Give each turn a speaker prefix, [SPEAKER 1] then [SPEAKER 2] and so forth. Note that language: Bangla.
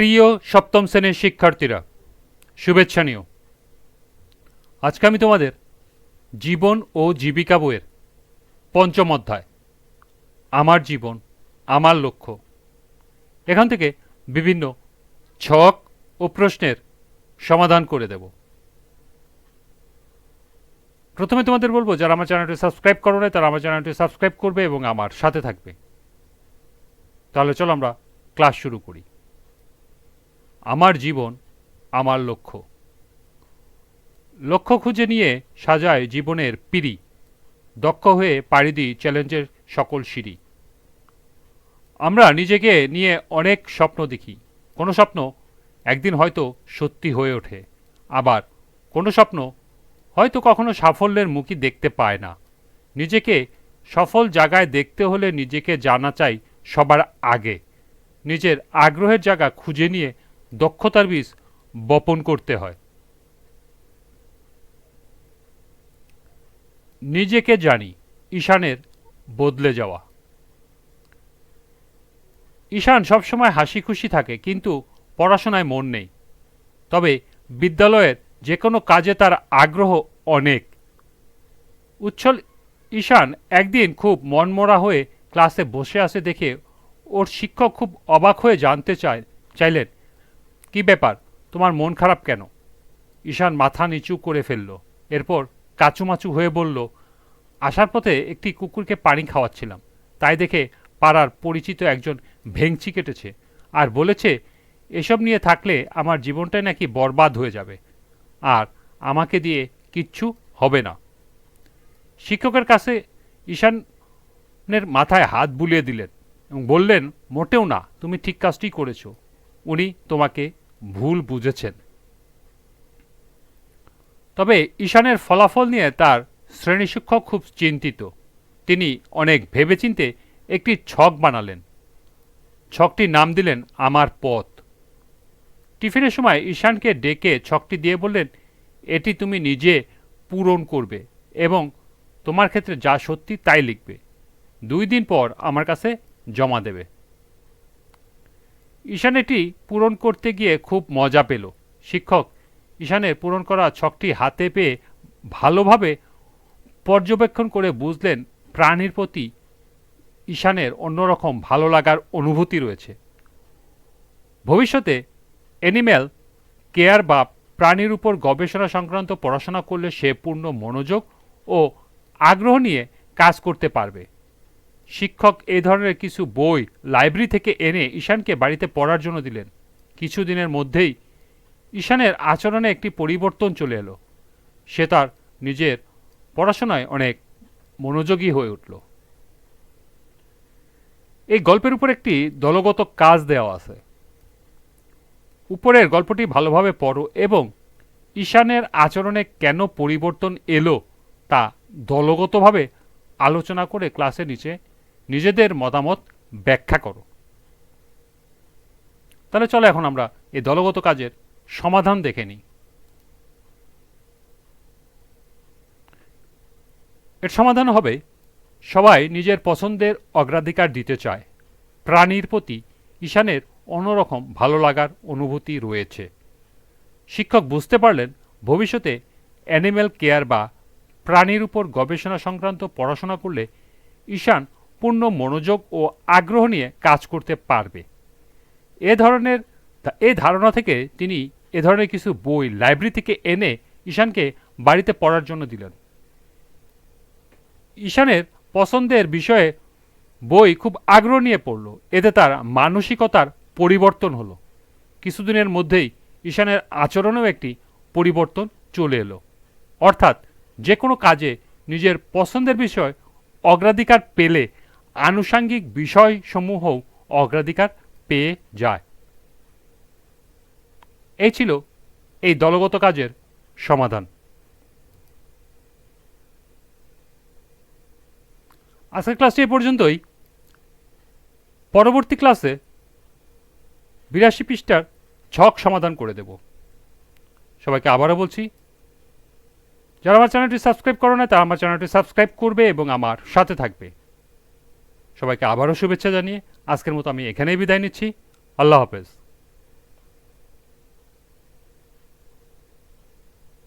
[SPEAKER 1] প্রিয় সপ্তম শ্রেণির শিক্ষার্থীরা, শুভেচ্ছা নিও। আজকে আমি তোমাদের জীবন ও জীবিকা বইয়ের পঞ্চম অধ্যায়, আমার জীবন, আমার লক্ষ্য, এখান থেকে বিভিন্ন ছক ও প্রশ্নের সমাধান করে দেব। প্রথমে তোমাদের বলব, যারা আমার চ্যানেলটি সাবস্ক্রাইব করো না তারা আমার চ্যানেলটি সাবস্ক্রাইব করবে এবং আমার সাথে থাকবে। তাহলে চলো আমরা ক্লাস শুরু করি। আমার জীবন, আমার লক্ষ্য। লক্ষ্য খুঁজে নিয়ে সাজায় জীবনের পিড়ি, দক্ষ হয়ে পাড়ি দিই চ্যালেঞ্জের সকল সিঁড়ি। আমরা নিজেকে নিয়ে অনেক স্বপ্ন দেখি। কোনো স্বপ্ন একদিন হয়তো সত্যি হয়ে ওঠে। আবার কোনো স্বপ্ন হয়তো কখনো সাফল্যের মুখই দেখতে পায় না। নিজেকে সফল জায়গায় দেখতে হলে নিজেকে জানা চাই সবার আগে। নিজের আগ্রহের জায়গা খুঁজে নিয়ে দক্ষতার বীজ বপন করতে হয়। নিজেকে জানি, ঈশানের বদলে যাওয়া। ঈশান সবসময় হাসি খুশি থাকে, কিন্তু পড়াশোনায় মন নেই। তবে বিদ্যালয়ের যে কোনো কাজে তার আগ্রহ অনেক। উচ্ছল ঈশান একদিন খুব মনমরা হয়ে ক্লাসে বসে আছে দেখে ওর শিক্ষক খুব অবাক হয়ে জানতে চায়, চাইলেন কি ব্যাপার? তোমার মন খারাপ কেন? ঈশান মাথা নিচু করে ফেলল। এরপর কাচুমাচু হয়ে বলল, আসার পথে একটি কুকুরকে পানি খাওয়াচ্ছিলাম। তাই দেখে পাড়ার পরিচিত একজন ভেংচি কেটেছে আর বলেছে, এসব নিয়ে থাকলে আমার জীবনটাই নাকি বরবাদ হয়ে যাবে। আর আমাকে দিয়ে কিচ্ছু হবে না। শিক্ষকের কাছে ঈশানের মাথায় হাত বুলিয়ে দিলেন এবং বললেন, মোটেও না, তুমি ঠিক কাজটি করেছ। উনি তোমাকে ভুল বুঝেছেন। তবে ঈশানের ফলাফল নিয়ে তার শ্রেণি শিক্ষক খুব চিন্তিত। তিনি অনেক ভেবেচিন্তে একটি ছক বানালেন। ছকটির নাম দিলেন আমার পথ। টিফিনের সময় ঈশানকে ডেকে ছকটি দিয়ে বললেন, এটি তুমি নিজে পূরণ করবে এবং তোমার ক্ষেত্রে যা সত্যি তাই লিখবে। দুই দিন পর আমার কাছে জমা দেবে। ঈশান এটি পূরণ করতে গিয়ে খুব মজা পেল। শিক্ষক ঈশানের পূরণ করা ছকটি হাতে পেয়ে ভালোভাবে পর্যবেক্ষণ করে বুঝলেন প্রাণীর প্রতি ঈশানের অন্যরকম ভালো লাগার অনুভূতি রয়েছে। ভবিষ্যতে অ্যানিম্যাল কেয়ার বা প্রাণীর উপর গবেষণা সংক্রান্ত পড়াশোনা করলে সে পূর্ণ মনোযোগ ও আগ্রহ নিয়ে কাজ করতে পারবে। শিক্ষক এই ধরনের কিছু বই লাইব্রেরি থেকে এনে ঈশানকে বাড়িতে পড়ার জন্য দিলেন। কিছুদিনের মধ্যেই ঈশানের আচরণে একটি পরিবর্তন চলে এলো। সে তার নিজের পড়াশোনায় অনেক মনোযোগী হয়ে উঠল। এই গল্পের উপর একটি দলগত কাজ দেওয়া আছে। উপরের গল্পটি ভালোভাবে পড়ো এবং ঈশানের আচরণে কেন পরিবর্তন এলো তা দলগতভাবে আলোচনা করে ক্লাসে নিচে নিজেদের মতামত ব্যাখ্যা করো। তাহলে চলো এখন আমরা এই দলগত কাজের সমাধান দেখে নিই। এর সমাধান হবে, সবাই নিজের পছন্দের অগ্রাধিকার দিতে চায়। প্রাণীর প্রতি ঈশানের অন্যরকম ভালো লাগার অনুভূতি রয়েছে। শিক্ষক বুঝতে পারলেন ভবিষ্যতে অ্যানিম্যাল কেয়ার বা প্রাণীর উপর গবেষণা সংক্রান্ত পড়াশোনা করলে ঈশান পূর্ণ মনোযোগ ও আগ্রহ নিয়ে কাজ করতে পারবে। এ ধরনের এই ধারণা থেকে তিনি এ ধরনের কিছু বই লাইব্রেরি থেকে এনে ঈশানকে বাড়িতে পড়ার জন্য দিলেন। ঈশানের পছন্দের বিষয়ে বই খুব আগ্রহ নিয়ে পড়ল। এতে তার মানসিকতার পরিবর্তন হলো। কিছুদিনের মধ্যেই ঈশানের আচরণেও একটি পরিবর্তন চলে এলো। অর্থাৎ যে কোনো কাজে নিজের পছন্দের বিষয় অগ্রাধিকার পেলে আনুষাঙ্গিক বিষয়সমূহও অগ্রাধিকার পেয়ে যায়। এই ছিল এই দলগত কাজের সমাধান। আজকের ক্লাসটি এ পর্যন্তই। পরবর্তী ক্লাসে বিরাশি পৃষ্ঠার ছক সমাধান করে দেব। সবাইকে আবারও বলছি, যারা আমার চ্যানেলটি সাবস্ক্রাইব করো না, তারা আমার চ্যানেলটি সাবস্ক্রাইব করবে এবং আমার সাথে থাকবে। সবাইকে আবারও শুভেচ্ছা জানিয়ে আজকের মতো আমি এখানেই বিদায় নিচ্ছি। আল্লাহ হাফেজ।